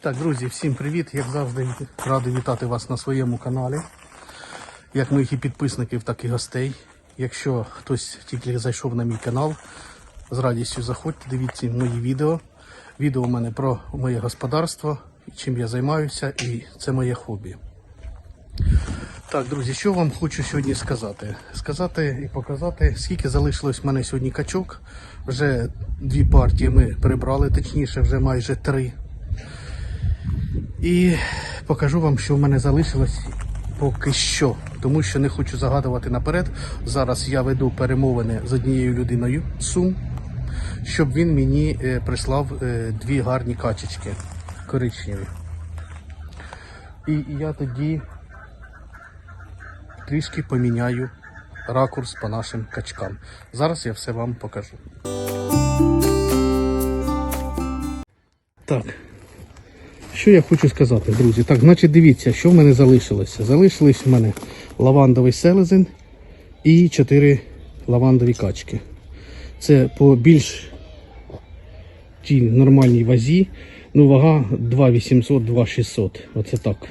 Так, друзі, всім привіт! Як завжди, радий вітати вас на своєму каналі. Як моїх і підписників, так і гостей. Якщо хтось тільки зайшов на мій канал, з радістю заходьте, дивіться мої відео. Відео у мене про моє господарство, чим я займаюся, і це моє хобі. Так, друзі, що вам хочу сьогодні сказати? Сказати і показати, скільки залишилось в мене сьогодні качок. Вже дві партії ми прибрали, точніше, вже майже три. І покажу вам, що в мене залишилось поки що, тому що не хочу загадувати наперед. Зараз я веду перемовини з однією людиною Сум, щоб він мені е, прислав е, дві гарні качечки коричневі. І я тоді трішки поміняю ракурс по нашим качкам. Зараз я все вам покажу. Так. Що я хочу сказати, друзі? Так, значить, дивіться, що в мене залишилося. Залишились в мене лавандовий селезень і 4 лавандові качки. Це по більш тій нормальній вазі. Ну, вага 2800, 2600. Оце так.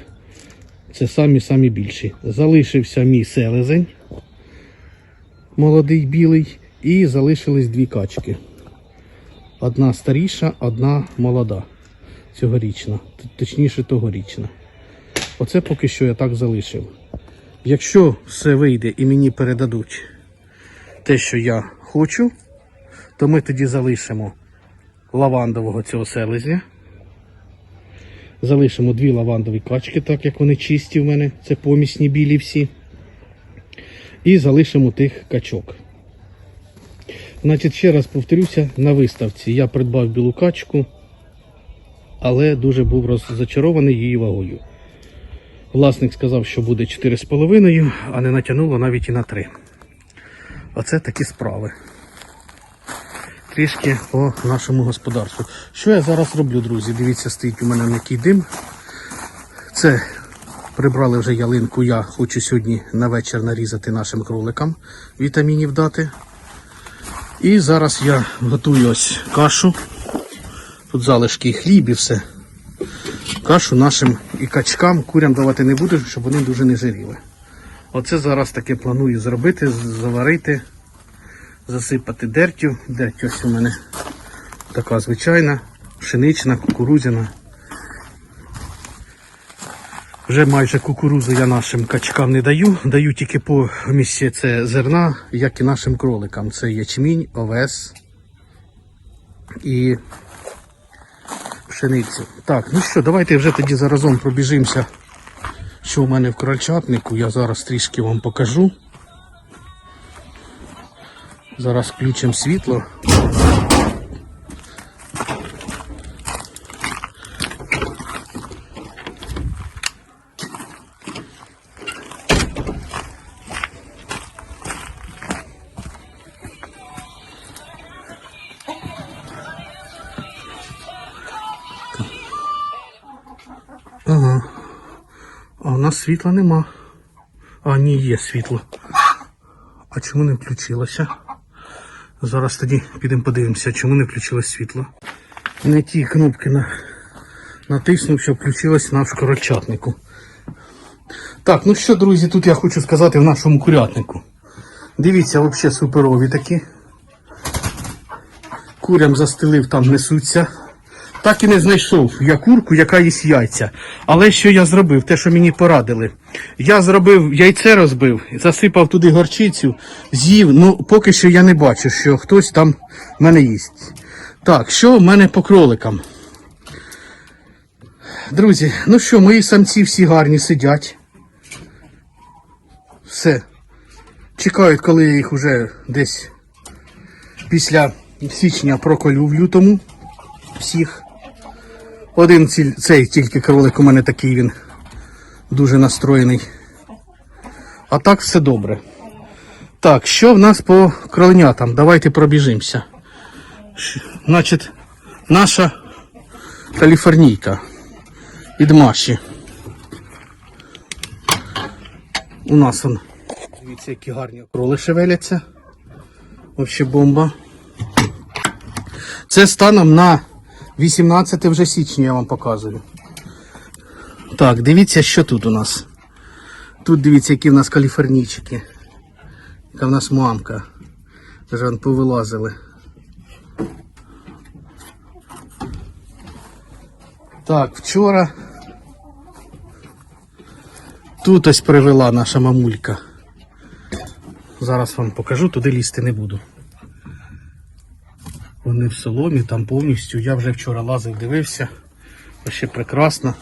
Це самі-самі більші. Залишився мій селезень, молодий білий, і залишились дві качки. Одна старіша, одна молода. Цьогорічна, точніше тогорічна. Оце поки що я так залишив. Якщо все вийде і мені передадуть те, що я хочу, то ми тоді залишимо лавандового цього селезня. Залишимо дві лавандові качки, так як вони чисті в мене, це помісні білі всі. І залишимо тих качок. Значить, ще раз повторюся, на виставці я придбав білу качку, але дуже був роззачарований її вагою. Власник сказав, що буде 4,5, а не натягнуло навіть і на 3. Оце такі справи. Трішки по нашому господарству. Що я зараз роблю, друзі? Дивіться, стоїть у мене м'який дим. Це прибрали вже ялинку. Я хочу сьогодні на вечір нарізати нашим кроликам вітамінів дати. І зараз я готую ось кашу. Тут залишки і хліб і все. Кашу нашим і качкам, курям давати не буду, щоб вони дуже не жиріли. Оце зараз таке планую зробити, заварити, засипати дертю. Дерть ось у мене така звичайна, пшенична, кукурудзяна. Вже майже кукурузу я нашим качкам не даю. Даю тільки по місці це зерна, як і нашим кроликам. Це ячмінь, овес і пшеницю. Так, ну що, давайте вже тоді заразом пробіжимося, що у мене в крольчатнику. Я зараз трішки вам покажу. Зараз включимо світло. Нас світла нема. А, ні, є світло. А чому не включилося? Зараз тоді підемо подивимося, чому не включилось світло. Не ті кнопки на... натиснув, що включилось на вкорочатнику. Так, ну що, друзі, тут я хочу сказати в нашому курятнику. Дивіться, взагалі суперові такі. Курям застелив, там несуться. Так і не знайшов я курку, яка їсть яйця. Але що я зробив? Те, що мені порадили. Я зробив яйце розбив, засипав туди горчицю, з'їв. Ну, поки що я не бачу, що хтось там в мене їсть. Так, що в мене по кроликам? Друзі, ну що, мої самці всі гарні сидять. Все. Чекають, коли я їх уже десь після січня проколю в лютому. Всіх. Один ці- цей тільки кролик у мене такий він дуже настроєний. А так все добре. Так, що в нас по кроленятам? Давайте пробіжимося. Значить, наша каліфорнійка від Маші. У нас он. Дивіться, які гарні кроли шевеляться. Вообще бомба. Це станом на 18 вже січня я вам показую. Так, дивіться, що тут у нас. Тут дивіться, які в нас каліфорнійчики. Яка в нас мамка. Вон повилазили. Так, вчора тут ось привела наша мамулька. Зараз вам покажу, туди лізти не буду. Вони в соломі, там повністю. Я вже вчора лазив, дивився. Ще прекрасно.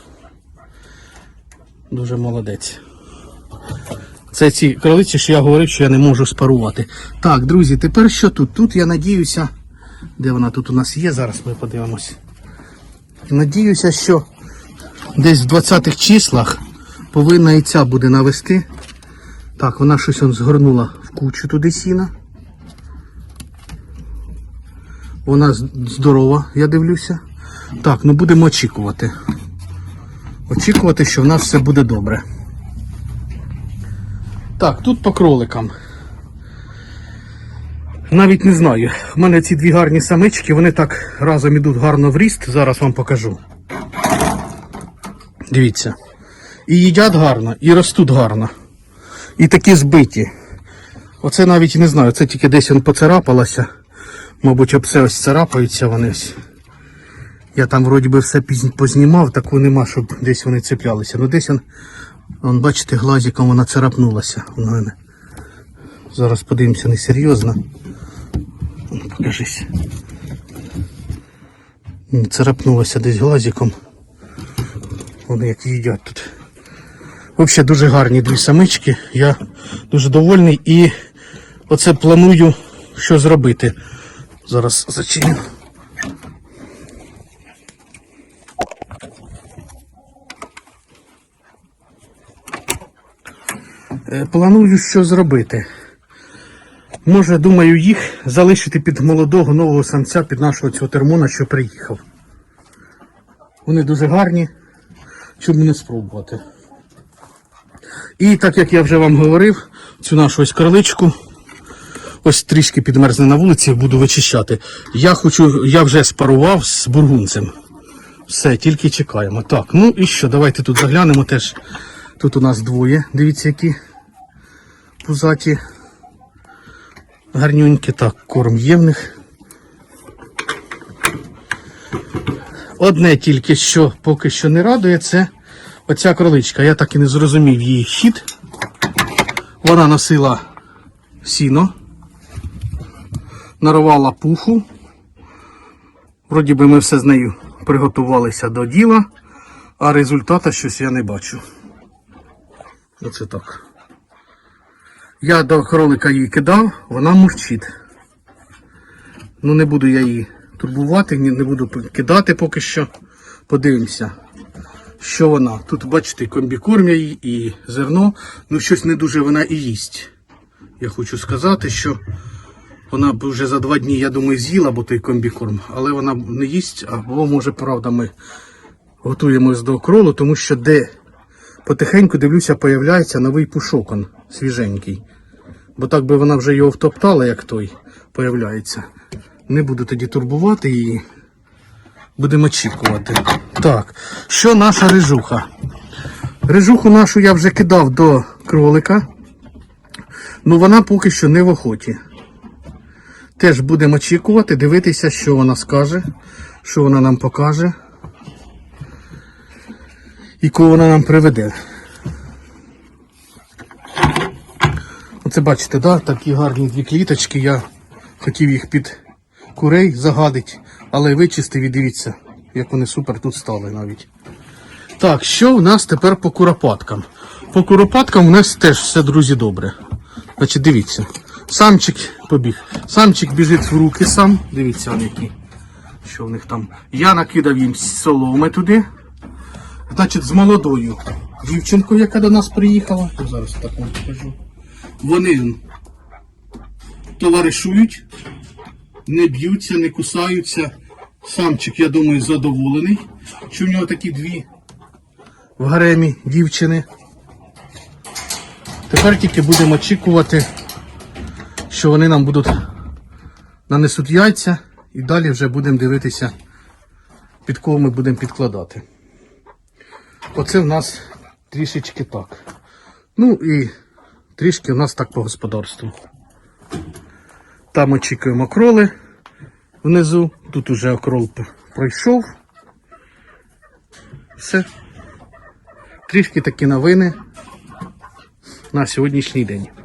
Дуже молодець. Це ці кролиці, що я говорив, що я не можу спарувати. Так, друзі, тепер що тут? Тут я надіюся. Де вона тут у нас є? Зараз ми подивимось. Надіюся, що десь в 20-х числах повинна і ця буде навести. Так, вона щось згорнула в кучу туди сіна. Вона здорова, я дивлюся. Так, ну будемо очікувати. Очікувати, що в нас все буде добре. Так, тут по кроликам. Навіть не знаю. У мене ці дві гарні самички, вони так разом ідуть гарно в ріст. Зараз вам покажу. Дивіться. І їдять гарно, і ростуть гарно. І такі збиті. Оце навіть не знаю, це тільки десь він поцарапалося. Мабуть, об все ось царапаються вони. ось. Я там вроді би все познімав, такого нема, щоб десь вони цеплялися. Ну десь він, вон, бачите, глазиком вона царапнулася у мене. Зараз подивимося, несерйозно. Ну, Покажись. Царапнулася десь глазиком. Вони як їдять тут. Взагалі дуже гарні дві самички. Я дуже довольний і оце планую, що зробити. Зараз зачиню. Е, Планую, що зробити. Може, думаю, їх залишити під молодого нового самця, під нашого цього термона, що приїхав. Вони дуже гарні. Чому не спробувати? І так як я вже вам говорив, цю нашу ось кроличку, ось трішки підмерзне на вулиці, буду вичищати. Я хочу, я вже спарував з бургунцем. Все, тільки чекаємо. Так, ну і що, давайте тут заглянемо теж. Тут у нас двоє. Дивіться, які пузаті. Гарнюнькі, так, корм є в них. Одне тільки що поки що не радує, це оця кроличка. Я так і не зрозумів її хід. Вона носила сіно, нарвала пуху. Вроді би ми все з нею приготувалися до діла, а результата щось я не бачу. Оце так. Я до кролика її кидав, вона мурчить. Ну не буду я її турбувати, не буду кидати поки що. Подивимося, що вона. Тут, бачите, комбікорм їй, і зерно. Ну щось не дуже вона і їсть. Я хочу сказати, що вона б вже за два дні, я думаю, з'їла, бо той комбікорм, але вона не їсть, або може, правда, ми готуємось до кролу, тому що де потихеньку дивлюся, появляється новий пушок, он, свіженький. Бо так би вона вже його втоптала, як той появляється. Не буду тоді турбувати її. Будемо очікувати. Так, що наша рижуха? Рижуху нашу я вже кидав до кролика. Ну вона поки що не в охоті. Теж будемо очікувати, дивитися, що вона скаже, що вона нам покаже. І кого вона нам приведе. Оце бачите, да? такі гарні дві кліточки. Я хотів їх під курей загадити, але вичистив і дивіться, як вони супер тут стали навіть. Так, що в нас тепер по куропаткам? По куропаткам у нас теж все, друзі, добре. Значить, дивіться. Самчик побіг. Самчик біжить в руки сам. Дивіться, вони які. Що в них там. Я накидав їм соломи туди. Значить, з молодою дівчинкою, яка до нас приїхала. Я зараз так вам покажу. Вони товаришують, не б'ються, не кусаються. Самчик, я думаю, задоволений, що в нього такі дві в гаремі дівчини. Тепер тільки будемо очікувати, що вони нам будуть нанесуть яйця і далі вже будемо дивитися, під кого ми будемо підкладати. Оце в нас трішечки так. Ну і трішки у нас так по господарству. Там очікуємо кроли внизу. Тут уже окрол пройшов. Все. Трішки такі новини на сьогоднішній день.